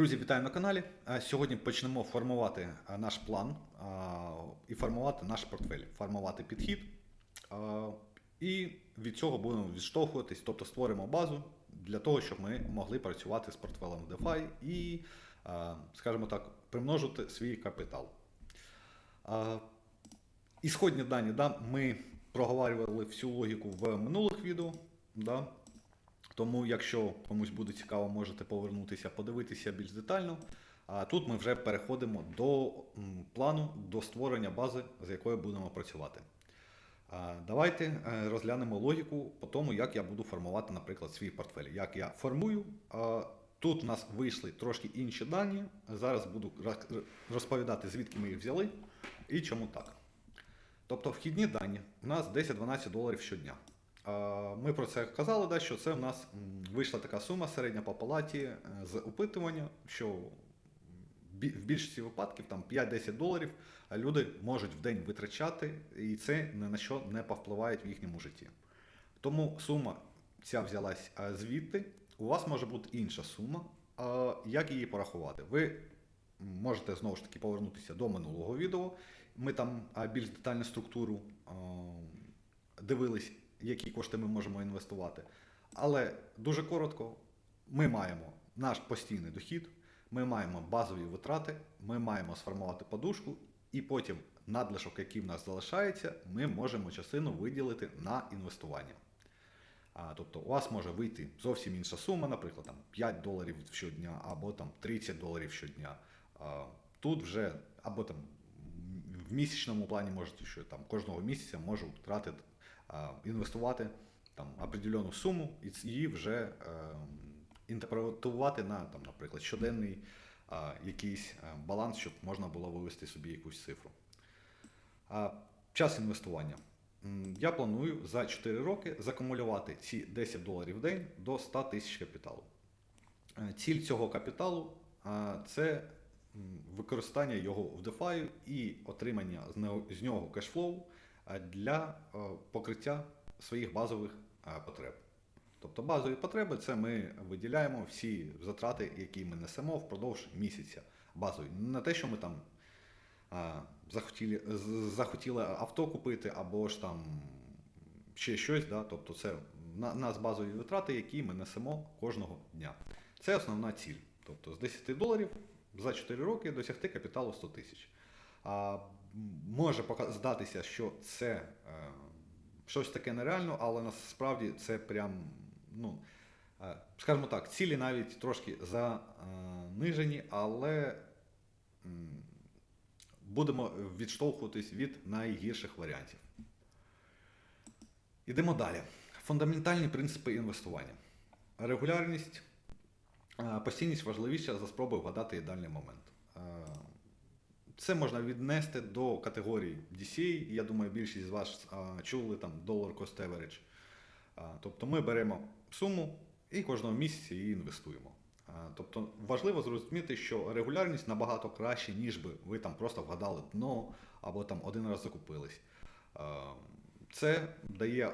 Друзі, вітаю на каналі. Е, Сьогодні почнемо формувати е, наш план і формувати наш портфель, формувати підхід. І від цього будемо відштовхуватись, тобто створимо базу для того, щоб ми могли працювати з портфелем DeFi і, скажімо так, примножити свій капітал. Ісходні дані, да, ми проговорювали всю логіку в минулих відео. Да. Тому, якщо комусь буде цікаво, можете повернутися, подивитися більш детально. А тут ми вже переходимо до плану, до створення бази, з якою будемо працювати. Давайте е, розглянемо логіку по тому, як я буду формувати, наприклад, свій портфель. Як я формую. Тут у нас вийшли трошки інші дані. Зараз буду розповідати, звідки ми їх взяли і чому так. Тобто вхідні дані у нас 10-12 доларів щодня. Ми про це казали, да, що це в нас вийшла така сума середня по палаті е, з опитування, що в більшості випадків там 5-10 доларів люди можуть в день витрачати, і це ні на що не повпливає в їхньому житті. Тому сума ця взялась звідти. У вас може бути інша сума. Як її порахувати? Ви можете знову ж таки повернутися до минулого відео. Ми там більш детальну структуру дивились, які кошти ми можемо інвестувати. Але дуже коротко, ми маємо наш постійний дохід, ми маємо базові витрати, ми маємо сформувати подушку, і потім надлишок, який в нас залишається, ми можемо частину виділити на інвестування. А, тобто у вас може вийти зовсім інша сума, наприклад, там 5 доларів щодня, або там 30 доларів щодня. А, тут вже або там в місячному плані можете, що там кожного місяця можу втратити, інвестувати там определену суму і її вже е, інтерпретувати на, там, наприклад, щоденний якийсь е, баланс, щоб можна було вивести собі якусь цифру. Час інвестування. Я планую за 4 роки закумулювати ці 10 доларів в день до 100 тисяч капіталу. Е, Ціль цього капіталу це використання його в DeFi і отримання з нього- кешфлоу для е, покриття своїх базових е, потреб. Тобто базові потреби це ми виділяємо всі затрати, які ми несемо впродовж місяця. Базові. Не те, що ми там захотіли, захотіли авто купити, або ж там ще щось. Да? Тобто це на, нас базові витрати, які ми несемо кожного дня. Це основна ціль. Тобто з 10 доларів за 4 роки досягти капіталу 100 тисяч. Може здатися, що це е, щось таке нереально, але насправді це прям, ну, е, скажімо так, цілі навіть трошки занижені, але м, будемо відштовхуватись від найгірших варіантів. Ідемо далі. Фундаментальні принципи інвестування. Регулярність, е, постійність важливіша за спроби вгадати ідеальний момент. Це можна віднести до категорії DCA. Я думаю, більшість з вас е, чули там Dollar Cost Average. Е, Тобто ми беремо суму і кожного місяця її інвестуємо. Е, Тобто важливо зрозуміти, що регулярність набагато краще, ніж би ви там просто вгадали дно або там один раз закупились. Е, Це дає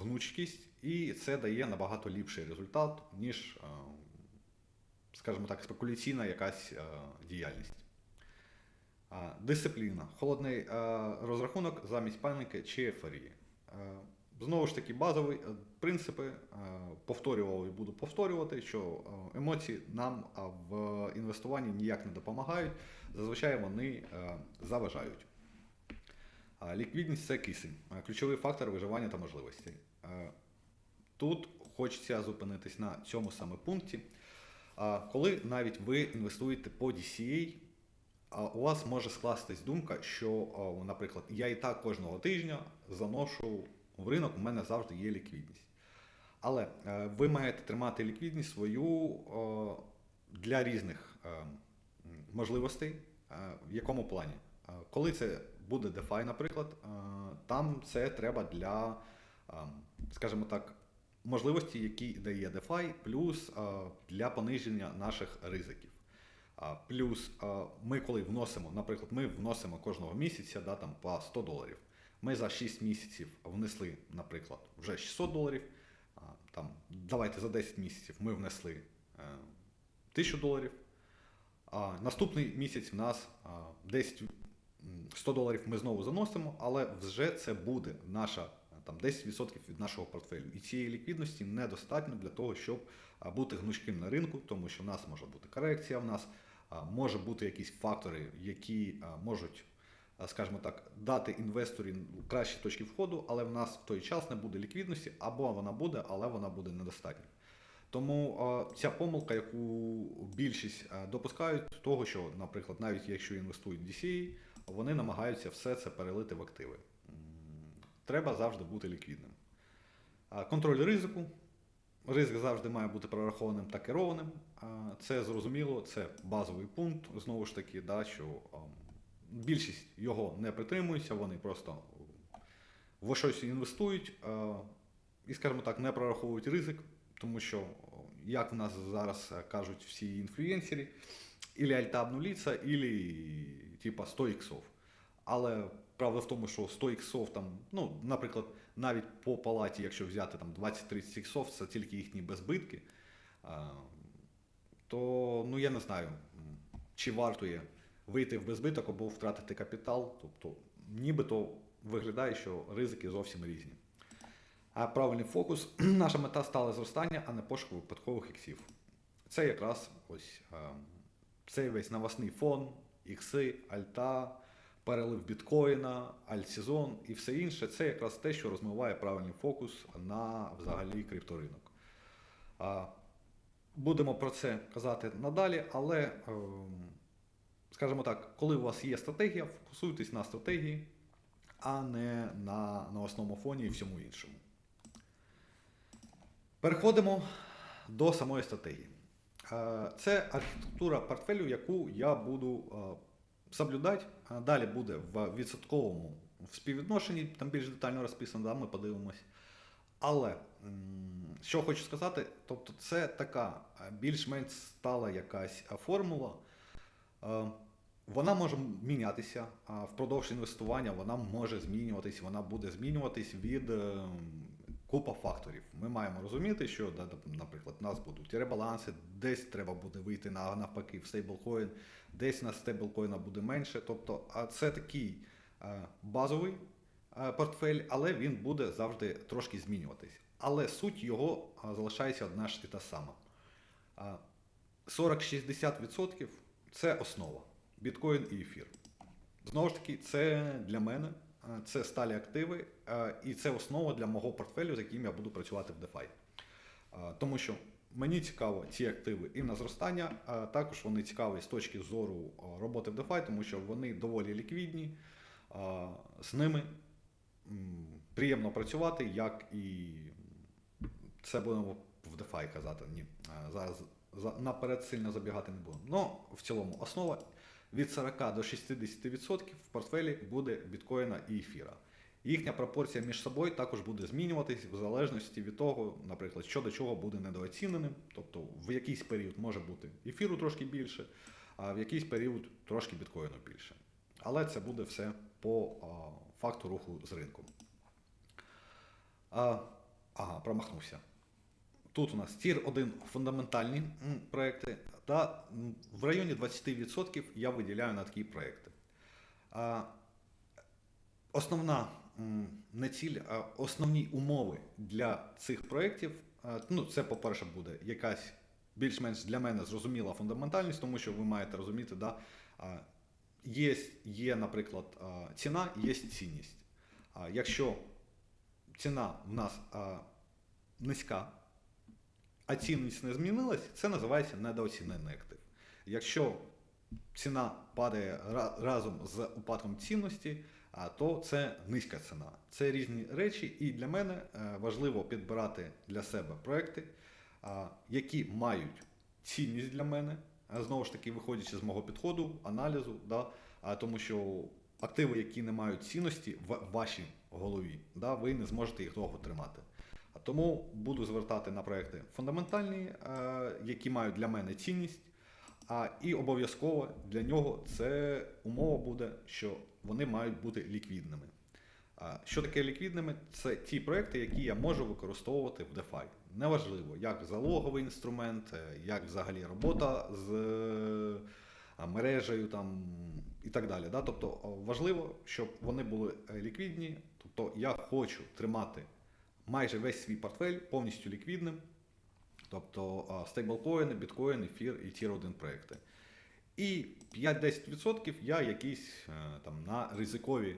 гнучкість і це дає набагато ліпший результат, ніж, скажімо так, спекуляційна якась діяльність. Дисципліна. Холодний е, розрахунок замість паніки чи ейфорії. Е, Знову ж таки, базові е, принципи повторював і буду повторювати, що емоції нам в інвестуванні ніяк не допомагають. Зазвичай вони заважають. Ліквідність це кисень, ключовий фактор виживання та можливостей. Тут хочеться зупинитись на цьому саме пункті. Коли навіть ви інвестуєте по DCA, у вас може скластись думка, що, наприклад, я і так кожного тижня заношу в ринок, у мене завжди є ліквідність. Але е, ви маєте тримати ліквідність свою для різних е, можливостей. Е, В якому плані? Е, Коли це буде DeFi, наприклад, е, там це треба для, е, скажімо так, можливості, які дає DeFi, плюс е, для пониження наших ризиків. Плюс ми, коли вносимо, наприклад, ми вносимо кожного місяця да, там, по 100 доларів. Ми за 6 місяців внесли, наприклад, вже 600 доларів. Там, давайте за 10 місяців ми внесли е, 1000 доларів. А, наступний місяць в нас 10, 100 доларів ми знову заносимо, але вже це буде наша там 10% від нашого портфелю. І цієї ліквідності недостатньо для того, щоб бути гнучким на ринку, тому що в нас може бути корекція, в нас може бути якісь фактори, які можуть, скажімо так, дати інвесторі кращі точки входу, але в нас в той час не буде ліквідності, або вона буде, але вона буде недостатня. Тому ця помилка, яку більшість допускають, того, що, наприклад, навіть якщо інвестують в DCA, вони намагаються все це перелити в активи. Треба завжди бути ліквідним. Контроль ризику. Ризик завжди має бути прорахованим та керованим. Це зрозуміло, це базовий пункт, знову ж таки, да, що більшість його не притримується, вони просто в щось інвестують і, скажімо так, не прораховують ризик, тому що, як в нас зараз кажуть всі інфлюенсери, ілі альта обнулиться, ілі типа 100 іксов. Але правда в тому, що 100 іксов там, ну, наприклад, навіть по палаті, якщо взяти там 20-30 іксов, це тільки їхні безбитки, то ну я не знаю, чи вартує вийти в безбиток або втратити капітал. Тобто, нібито виглядає, що ризики зовсім різні. А правильний фокус, наша мета стала зростання, а не пошук випадкових іксів. Це якраз ось е, цей весь новосний фон, ікси, альта, перелив біткоїна, альтсезон і все інше. Це якраз те, що розмиває правильний фокус на взагалі крипторинок. Будемо про це казати надалі, але, ем, скажімо так, коли у вас є стратегія, фокусуйтесь на стратегії, а не на новосному фоні і всьому іншому. Переходимо до самої стратегії. Е, Це архітектура портфелю, яку я буду е, соблюдати. Далі буде в відсотковому співвідношенні, там більш детально розписано, да, ми подивимось. Але що хочу сказати, тобто це така е, більш-менш стала якась е, формула. Е, Вона може мінятися а впродовж інвестування, вона може змінюватись, вона буде змінюватись від купа факторів. Ми маємо розуміти, що, наприклад, у нас будуть ребаланси, десь треба буде вийти на навпаки в стейблкоін, десь на стейблкоїна буде менше. Тобто, а це такий базовий портфель, але він буде завжди трошки змінюватись. Але суть його залишається одна ж і та сама. 40-60% це основа. Біткоін і ефір. Знову ж таки, це для мене, це сталі активи, і це основа для мого портфелю, з яким я буду працювати в DeFi. Тому що мені цікаво ці активи і на зростання, а також вони цікаві з точки зору роботи в DeFi, тому що вони доволі ліквідні, з ними приємно працювати, як і це будемо в DeFi казати. Ні, зараз за- наперед сильно забігати не будемо. Ну, в цілому, основа від 40 до 60% в портфелі буде біткоїна і ефіра. Їхня пропорція між собою також буде змінюватись в залежності від того, наприклад, що до чого буде недооціненим. Тобто в якийсь період може бути ефіру трошки більше, а в якийсь період трошки біткоїну більше. Але це буде все по факту руху з ринком. А, ага, промахнувся. Тут у нас тір 1 фундаментальні проекти, та в районі 20% я виділяю на такі проекти. А, Основна не ціль, а основні умови для цих проєктів. Ну, це, по-перше, буде якась більш-менш для мене зрозуміла фундаментальність, тому що ви маєте розуміти, да, є, є, наприклад, а, ціна, є цінність. Якщо ціна в нас низька, а цінність не змінилась, це називається недооцінений актив. Якщо ціна падає разом з упадком цінності, то це низька ціна. Це різні речі, і для мене е, важливо підбирати для себе проекти, які мають цінність для мене, знову ж таки, виходячи з мого підходу, аналізу, да, тому що активи, які не мають цінності в вашій голові, да, ви не зможете їх довго тримати. Тому буду звертати на проекти фундаментальні, е, які мають для мене цінність. А і обов'язково для нього це умова буде, що вони мають бути ліквідними. Що таке ліквідними? Це ті проекти, які я можу використовувати в DeFi. Неважливо, як залоговий інструмент, е, як взагалі робота з е, мережею там, і так далі. Да? Тобто важливо, щоб вони були е, ліквідні. Тобто я хочу тримати майже весь свій портфель повністю ліквідним. Тобто стейблкоїни, біткоін, ефір і тір 1 проекти. І 5-10% я якісь е, там на ризикові е,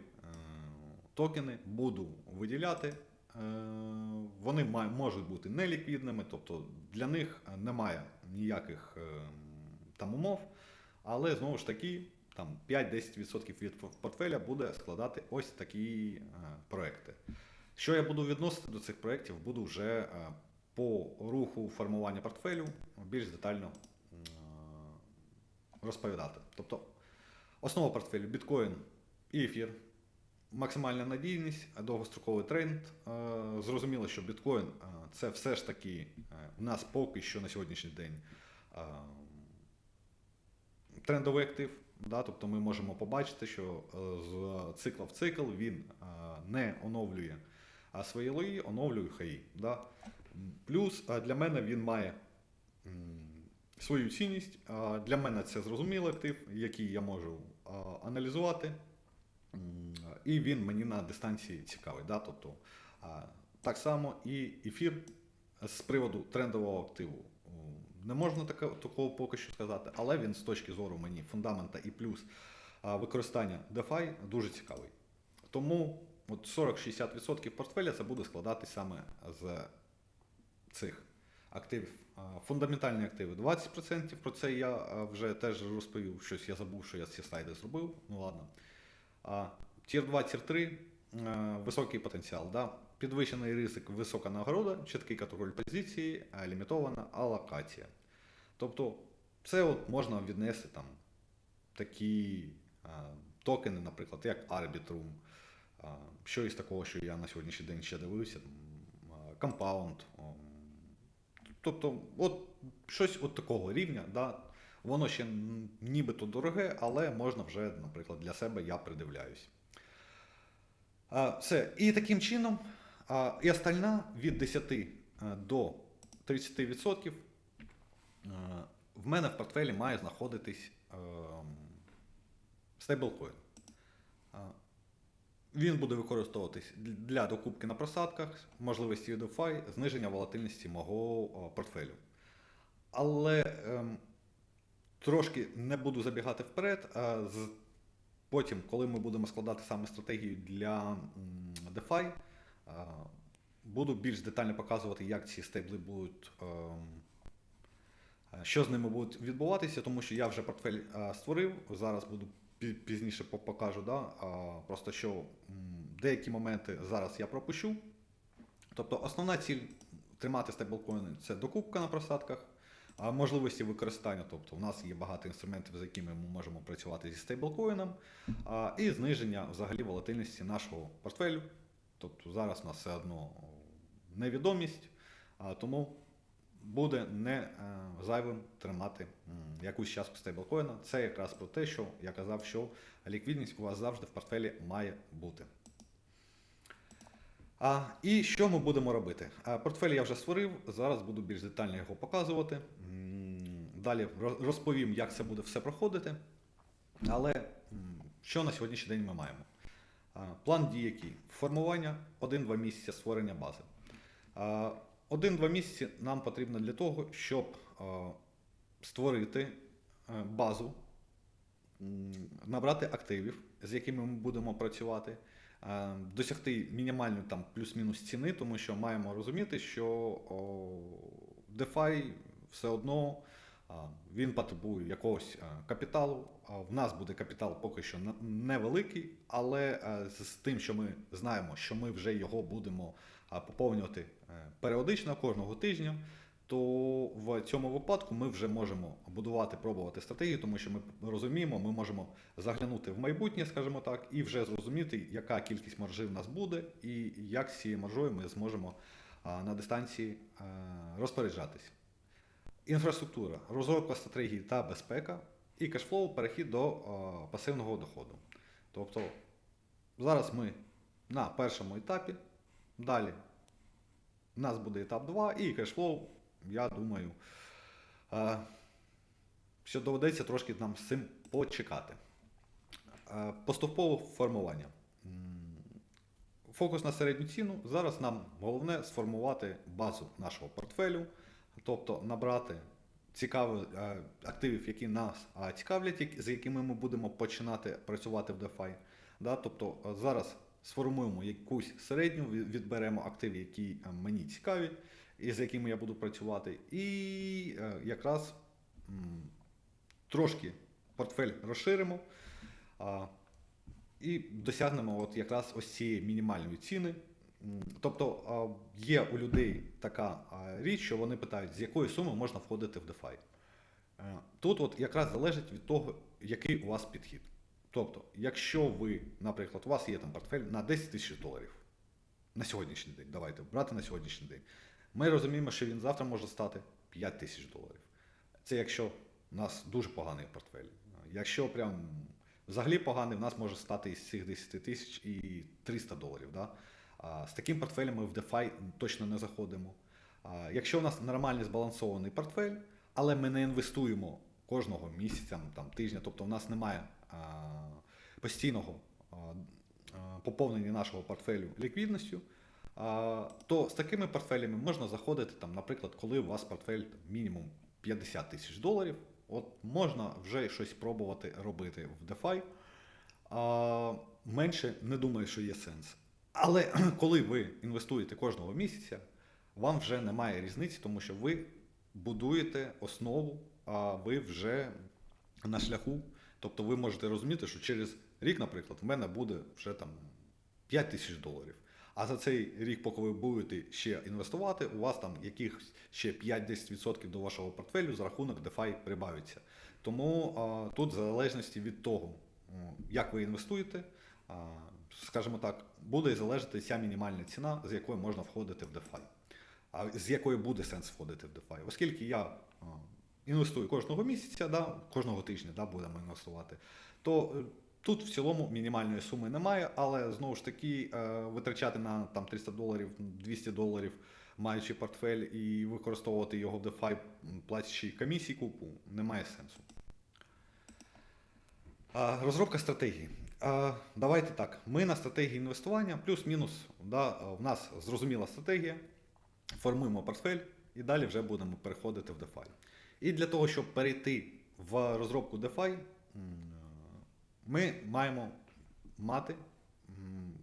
токени буду виділяти. Е, Вони можуть бути неліквідними, тобто для них немає ніяких е, там умов, але знову ж таки там 5-10% від портфеля буде складати ось такі е, проекти. Що я буду відносити до цих проєктів, буду вже по руху формування портфелю більш детально розповідати. Тобто основа портфелю біткоін і ефір, максимальна надійність, довгостроковий тренд. Е, Зрозуміло, що біткоін е, це все ж таки е, у нас поки що на сьогоднішній день е, трендовий актив. Да? Тобто ми можемо побачити, що е, з цикла в цикл він е, не оновлює свої лої, оновлює хаї. Да? Плюс е, для мене він має свою цінність. Для мене це зрозумілий актив, який я можу аналізувати. І він мені на дистанції цікавий. Да? Тобто, так само і ефір з приводу трендового активу. Не можна такого поки що сказати, але він з точки зору мені фундамента і плюс використання DeFi дуже цікавий. Тому от 40-60% портфеля це буде складати саме з цих активів. Фундаментальні активи 20%. Про це я вже теж розповів. Щось я забув, що я ці слайди зробив. Ну ладно. А, Тір 2, тір 3 е, високий потенціал. Да? Підвищений ризик, висока нагорода, чіткий контроль позиції, е, лімітована алокація. Тобто, це от можна віднести там такі е, токени, наприклад, як Arbitrum, е, що із такого, що я на сьогоднішній день ще дивився, там, Compound. Тобто, от щось от такого рівня, да, воно ще нібито дороге, але можна вже, наприклад, для себе я придивляюсь. Все. І таким чином, і остальна від 10 е, до 30% е, в мене в портфелі має знаходитись ем, стейблкоін. Він буде використовуватись для докупки на просадках, можливості DeFi, зниження волатильності мого портфелю. Але ем, трошки не буду забігати вперед. А з, потім, коли ми будемо складати саме стратегію для DeFi, буду більш детально показувати, як ці стейбли будуть. е, що з ними буде відбуватися, тому що я вже портфель е, створив. Зараз буду пізніше покажу. Да? Просто що деякі моменти зараз я пропущу. Тобто основна ціль тримати стейблкоїни це докупка на просадках, а можливості використання. Тобто, у нас є багато інструментів, з якими ми можемо працювати зі стейблкоїном, і зниження взагалі волатильності нашого портфелю. Тобто зараз у нас все одно невідомість, а, тому буде не е, зайвим тримати якусь частку стейблкоїна. Це якраз про те, що я казав, що ліквідність у вас завжди в портфелі має бути. А, і що ми будемо робити? Портфель я вже створив, зараз буду більш детально його показувати. Далі розповім, як це буде все проходити. Але що на сьогоднішній день ми маємо? План дій який? Формування 1-2 місяці створення бази. А, Один-два місяці нам потрібно для того, щоб створити е, базу, набрати активів, з якими ми будемо працювати, досягти мінімальної там плюс-мінус ціни, тому що маємо розуміти, що DeFi все одно він потребує якогось е, капіталу. В нас буде капітал поки що невеликий, але е, з тим, що ми знаємо, що ми вже його будемо поповнювати е, періодично кожного тижня, то в цьому випадку ми вже можемо будувати, пробувати стратегію, тому що ми розуміємо, ми можемо заглянути в майбутнє, скажімо так, і вже зрозуміти, яка кількість маржи в нас буде, і як з цією маржою ми зможемо на дистанції розпоряджатись. Інфраструктура, розробка стратегії та безпека, і кешфлоу перехід до пасивного доходу. Тобто зараз ми на першому етапі, далі у нас буде етап 2 і кешфлоу, я думаю, що доведеться трошки нам з цим почекати. Поступове формування. Фокус на середню ціну. Зараз нам головне сформувати базу нашого портфелю, тобто набрати цікавих активів, які нас цікавлять, з якими ми будемо починати працювати в DeFi. Тобто зараз сформуємо якусь середню, відберемо активи, які мені цікаві, з якими я буду працювати, і е, якраз трошки портфель розширимо. і досягнемо от якраз ось цієї мінімальної ціни. Тобто є у людей така річ, що вони питають, з якої суми можна входити в DeFi. Е, Тут от якраз залежить від того, який у вас підхід. Тобто, якщо ви, наприклад, у вас є там портфель на 10 тисяч доларів на сьогоднішній день, давайте брати на сьогоднішній день. Ми розуміємо, що він завтра може стати 5 тисяч доларів. Це якщо у нас дуже поганий портфель. Якщо прям взагалі поганий, в нас може стати із цих 10 тисяч і 300 доларів. Да? З таким портфелем ми в DeFi точно не заходимо. Якщо у нас нормальний збалансований портфель, але ми не інвестуємо кожного місяця, там, тижня, тобто в нас немає постійного поповнення нашого портфелю ліквідністю, то з такими портфелями можна заходити, там, наприклад, коли у вас портфель там, мінімум 50 тисяч доларів, от можна вже щось пробувати робити в DeFi. А, менше не думаю, що є сенс. Але коли ви інвестуєте кожного місяця, вам вже немає різниці, тому що ви будуєте основу, а ви вже на шляху. Тобто ви можете розуміти, що через рік, наприклад, в мене буде вже там 5 тисяч доларів. А за цей рік, поки ви будете ще інвестувати, у вас там якихось ще 5-10% до вашого портфелю за рахунок DeFi прибавиться. Тому а, тут, в залежності від того, як ви інвестуєте, а, скажімо так, буде залежати ця мінімальна ціна, з якої можна входити в DeFi. А з якої буде сенс входити в DeFi. Оскільки я а, інвестую кожного місяця, да, кожного тижня да, будемо інвестувати, то е, тут в цілому мінімальної суми немає, але знову ж таки е, витрачати на там, 300 доларів, 200 доларів, маючи портфель і використовувати його в DeFi, платячи комісії купу, немає сенсу. Розробка стратегії. Давайте так. Ми на стратегії інвестування, плюс-мінус, да, в нас зрозуміла стратегія, формуємо портфель і далі вже будемо переходити в DeFi. І для того, щоб перейти в розробку DeFi, ми маємо мати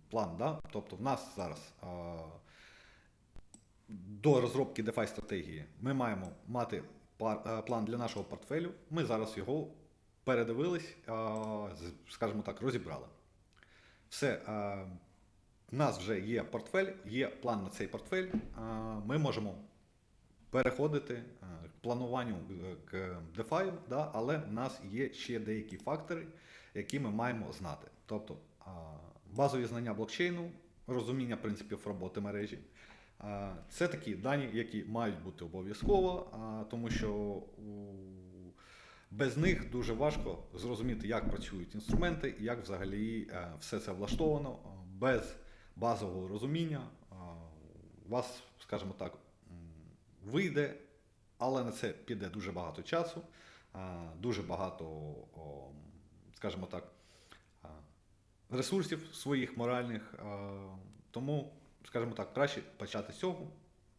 план. Да? Тобто в нас зараз до розробки DeFi стратегії ми маємо мати е, план для нашого портфелю. Ми зараз його передивились, скажімо так, розібрали. Все, в нас вже є портфель, є план на цей портфель. Ми можемо переходити е, к плануванню е, к DeFi, да, але в нас є ще деякі фактори, які ми маємо знати. Тобто базові знання блокчейну, розуміння принципів роботи мережі. Це такі дані, які мають бути обов'язково, тому що без них дуже важко зрозуміти, як працюють інструменти, як взагалі е, все це влаштовано. Без базового розуміння вас, скажімо так, вийде, але на це піде дуже багато часу, дуже багато, скажімо так, ресурсів своїх моральних. Тому, скажімо так, краще почати з цього.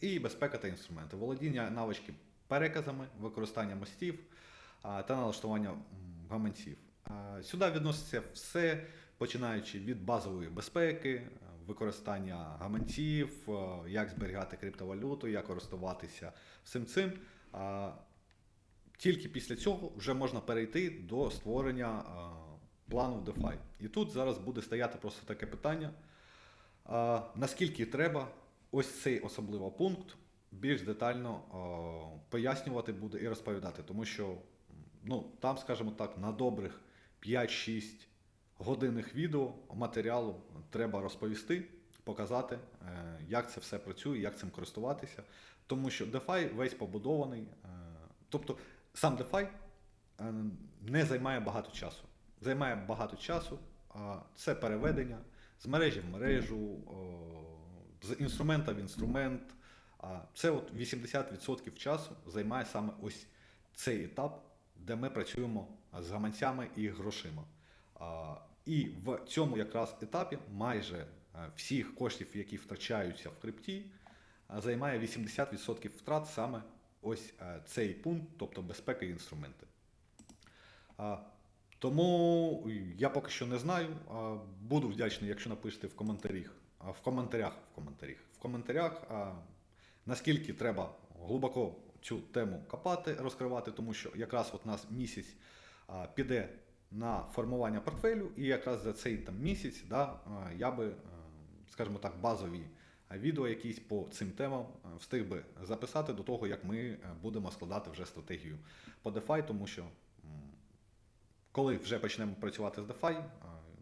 І безпека та інструменти. Володіння навички переказами, використання мостів та налаштування гаманців. Сюди відноситься все, починаючи від базової безпеки, використання гаманців, як зберігати криптовалюту, як користуватися всім цим. Тільки після цього вже можна перейти до створення плану DeFi. І тут зараз буде стояти просто таке питання: наскільки треба ось цей особливо пункт більш детально пояснювати буде і розповідати, тому що ну, там, скажімо так, на добрих 5-6 годинних відео матеріалу треба розповісти, показати, е, як це все працює, як цим користуватися. Тому що DeFi весь побудований. е, Тобто сам DeFi е, не займає багато часу. Займає багато часу, це переведення з мережі в мережу, з інструмента в інструмент. Це от 80% часу займає саме ось цей етап де ми працюємо з гаманцями і грошима. І в цьому якраз етапі майже е, всіх коштів, які втрачаються в крипті, займає 80% втрат саме ось е, цей пункт, тобто безпека і інструменти. Тому я поки що не знаю. Буду вдячний, якщо напишете в коментарях, в коментарях, в коментарях, в коментарях, наскільки треба глибоко цю тему копати, розкривати, тому що якраз от нас місяць піде на формування портфелю, і якраз за цей там місяць да, я би, е, скажімо так, базові відео якісь по цим темам е, встиг би записати до того, як ми е, будемо складати вже стратегію по DeFi, тому що коли вже почнемо працювати з DeFi, е,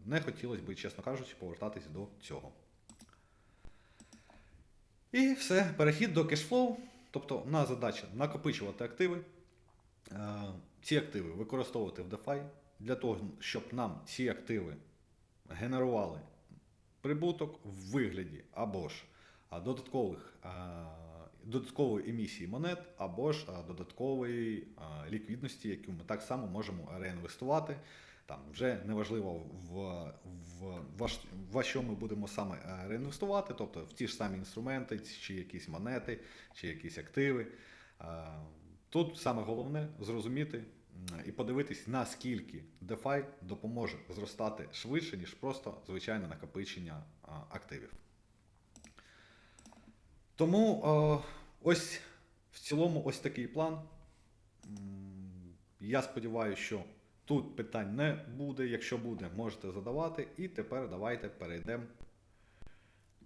не хотілося б, чесно кажучи, повертатись до цього. І все, перехід до кешфлоу. Тобто, у нас задача накопичувати активи, ці активи використовувати в DeFi для того, щоб нам ці активи генерували прибуток в вигляді або ж додаткових, додаткової емісії монет, або ж додаткової ліквідності, яку ми так само можемо реінвестувати. Там вже неважливо в, в, ваш- во що ми будемо саме е, реінвестувати, тобто в ті ж самі інструменти, чи якісь монети, чи якісь активи. Тут саме головне зрозуміти і подивитись, наскільки DeFi допоможе зростати швидше, ніж просто звичайне накопичення активів. Тому е, ось в цілому ось такий план. Я сподіваюся, що тут питань не буде. Якщо буде, можете задавати. І тепер давайте перейдемо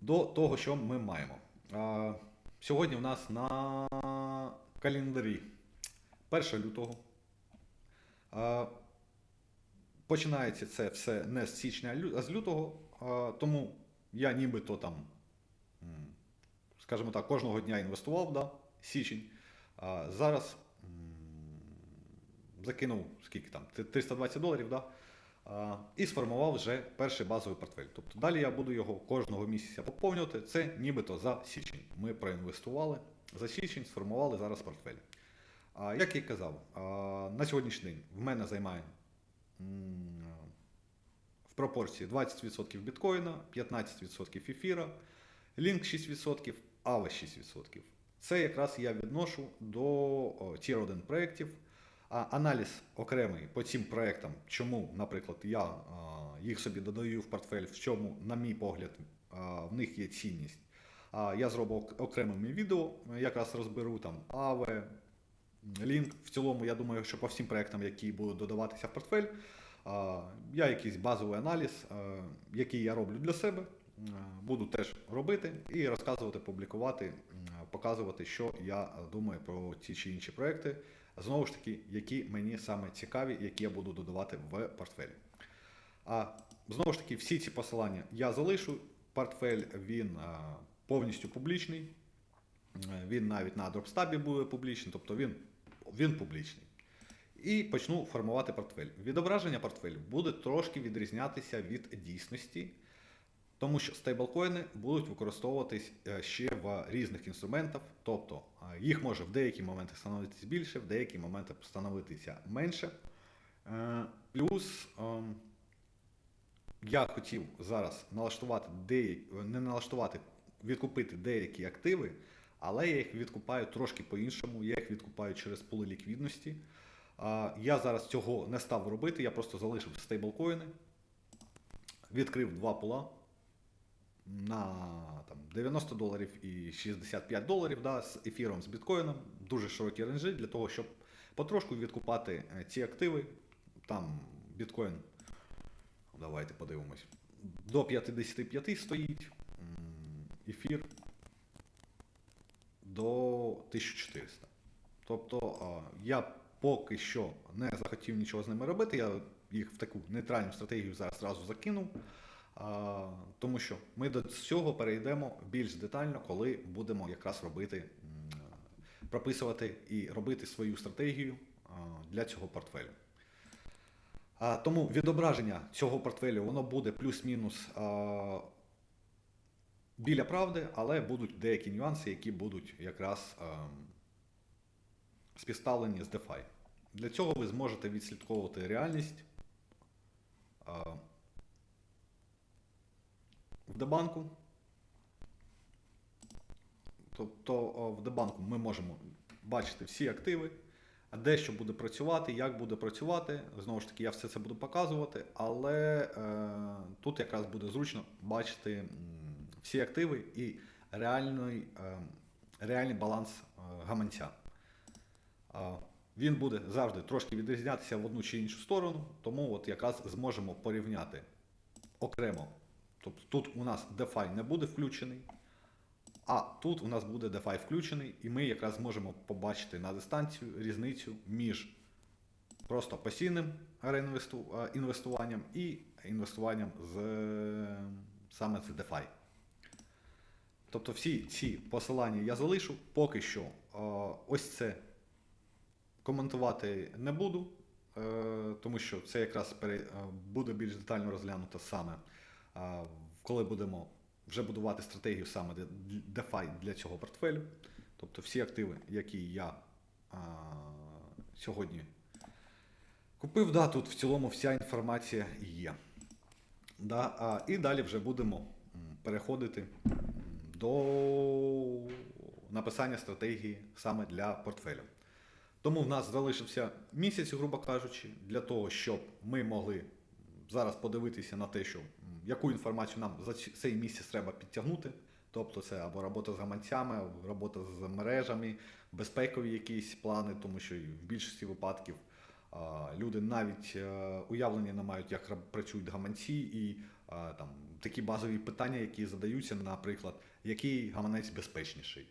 до того, що ми маємо. А, Сьогодні в нас на календарі 1 лютого. А, Починається це все не з січня, а з лютого. А, Тому я нібито там, скажімо так, кожного дня інвестував, да, січень. А зараз закинув скільки там, 320 доларів, да, і сформував вже перший базовий портфель. Тобто далі я буду його кожного місяця поповнювати. Це нібито за січень. Ми проінвестували за січень, сформували зараз портфель. А, як я казав, на сьогоднішній день в мене займає в пропорції 20% біткоїна, 15% ефіра, лінк 6%, АВЕ 6%. Це якраз я відношу до Tier 1 проєктів. А аналіз окремий по цим проєктам, чому, наприклад, я їх собі додаю в портфель, в чому, на мій погляд, в них є цінність. Я зроблю ок- окремими відео, якраз розберу там АВЕ, лінк. В цілому, я думаю, що по всім проектам, які будуть додаватися в портфель, я якийсь базовий аналіз, який я роблю для себе, буду теж робити і розказувати, публікувати, показувати, що я думаю про ті чи інші проекти. Знову ж таки, які мені саме цікаві, які я буду додавати в портфель. А знову ж таки, всі ці посилання я залишу. Портфель він а, повністю публічний. Е, Він навіть на дропстабі буде публічний, тобто він, він публічний. І почну формувати портфель. Відображення портфелю буде трошки відрізнятися від дійсності, тому що стейблкоїни будуть використовуватись е, ще в різних інструментах, тобто е, їх може в деякі моменти становитись більше, в деякі моменти становитися менше. Е, Плюс ем, я хотів зараз налаштувати деякі, не налаштувати, відкупити деякі активи, але я їх відкупаю трошки по-іншому, я їх відкупаю через пули ліквідності. Я зараз цього не став робити, я просто залишив стейблкоїни, відкрив два пула на там, 90 доларів і 65 доларів да, з ефіром з біткоїном. Дуже широкі ренжі для того, щоб потрошку відкупати е, ці активи. Там біткоін, давайте подивимось, до 55 стоїть, ефір до 1400. Тобто я поки що не захотів нічого з ними робити, я їх в таку нейтральну стратегію зараз зразу закинув. Тому що ми до цього перейдемо більш детально, коли будемо якраз робити, прописувати і робити свою стратегію для цього портфелю. Тому відображення цього портфелю воно буде плюс-мінус біля правди, але будуть деякі нюанси, які будуть якраз співставлені з DeFi. Для цього ви зможете відслідковувати реальність в дебанку. Тобто в дебанку ми можемо бачити всі активи, де що буде працювати, як буде працювати. Знову ж таки, я все це буду показувати, але е, тут якраз буде зручно бачити всі активи і реальний, е, реальний баланс е, гаманця. Він буде завжди трошки відрізнятися в одну чи іншу сторону, тому от якраз зможемо порівняти окремо. Тобто тут у нас DeFi не буде включений, а тут у нас буде DeFi включений, і ми якраз зможемо побачити на дистанцію різницю між просто пасивним реінвесту- інвестуванням і інвестуванням з е, саме з DeFi. Тобто всі ці посилання я залишу. Поки що е, ось це коментувати не буду, е, тому що це якраз е, буде більш детально розглянуто саме, е, коли будемо вже будувати стратегію саме для DeFi для цього портфелю. Тобто всі активи, які я сьогодні купив, да, тут в цілому вся інформація є. Да, і далі вже будемо переходити до написання стратегії саме для портфелю. Тому в нас залишився місяць, грубо кажучи, для того, щоб ми могли зараз подивитися на те, що яку інформацію нам за цей місяць треба підтягнути. Тобто це або робота з гаманцями, або робота з мережами, безпекові якісь плани, тому що в більшості випадків люди навіть е, уявлення не мають, як працюють гаманці, і а, там такі базові питання, які задаються, наприклад, який гаманець безпечніший.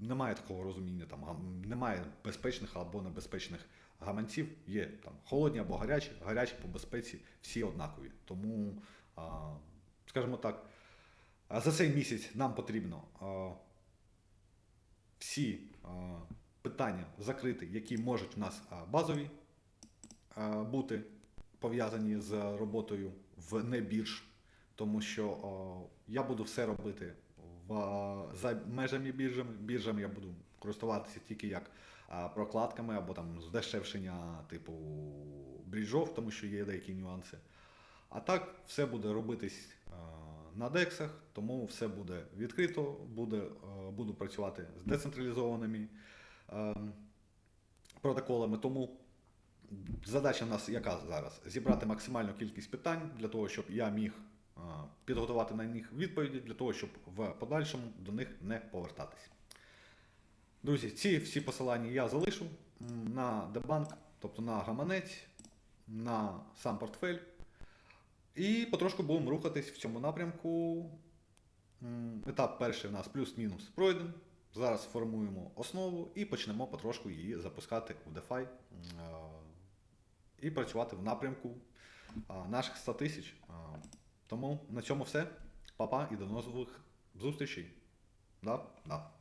Немає такого розуміння, там немає безпечних або небезпечних гаманців. Є там холодні або гарячі, гарячі по безпеці всі однакові. Тому, скажімо так, за цей місяць нам потрібно всі питання закрити, які можуть у нас базові бути пов'язані з роботою в небірж, тому що я буду все робити в, за межами біржами. Біржами я буду користуватися тільки як прокладками або там здешевшення типу бріджов, тому що є деякі нюанси. А так все буде робитись а, на дексах, тому все буде відкрито, буде, е, буду працювати з децентралізованими е, протоколами. Тому задача в нас яка зараз? Зібрати максимальну кількість питань для того, щоб я міг е, підготувати на них відповіді, для того, щоб в подальшому до них не повертатись. Друзі, ці всі посилання я залишу на дебанк, тобто на гаманець, на сам портфель. І потрошку будемо рухатись в цьому напрямку. Етап перший у нас плюс-мінус пройден. Зараз формуємо основу і почнемо потрошку її запускати в DeFi е, і працювати в напрямку наших 100 тисяч. Тому на цьому все. Па-па і до нових зустрічей. Да? Да.